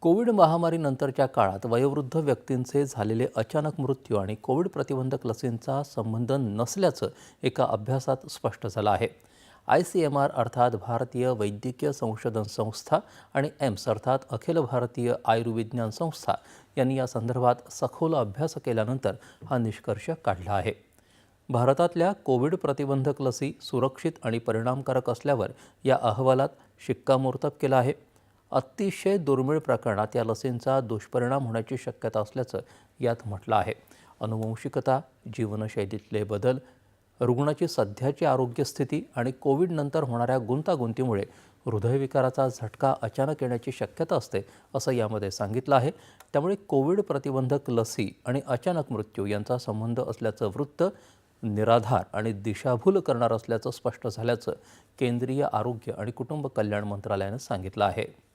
Covid महामारीनंतरच्या काळात वयोवृद्ध व्यक्तींचे झालेले अचानक मृत्यू आणि कोविड प्रतिबंधक लसींचा संबंध नसल्याचं एका अभ्यासात स्पष्ट झालं आहे. आय सी एम आर अर्थात भारतीय वैद्यकीय संशोधन संस्था आणि एम्स अर्थात अखिल भारतीय आयुर्विज्ञान संस्था यांनी या संदर्भात सखोल अभ्यास केल्यानंतर हा निष्कर्ष काढला आहे. भारतातल्या कोविड प्रतिबंधक लसी सुरक्षित आणि परिणामकारक असल्यावर या अहवालात शिक्कामोर्तब केलं आहे. अतिशय दुर्मिळ प्रकरणात या लसींचा दुष्परिणाम होण्याची शक्यता असल्याचं यात म्हटलं आहे. अनुवंशिकता जीवनशैलीतले बदल रुग्णाची सध्याची आरोग्यस्थिती आणि कोविडनंतर होणाऱ्या गुंतागुंतीमुळे हृदयविकाराचा झटका अचानक येण्याची शक्यता असते असं यामध्ये सांगितलं आहे. त्यामुळे कोविड प्रतिबंधक लसी आणि अचानक मृत्यू यांचा संबंध असल्याचं वृत्त निराधार आणि दिशाभूल करणार असल्याचं स्पष्ट झाल्याचं केंद्रीय आरोग्य आणि कुटुंब कल्याण मंत्रालयानं सांगितलं आहे.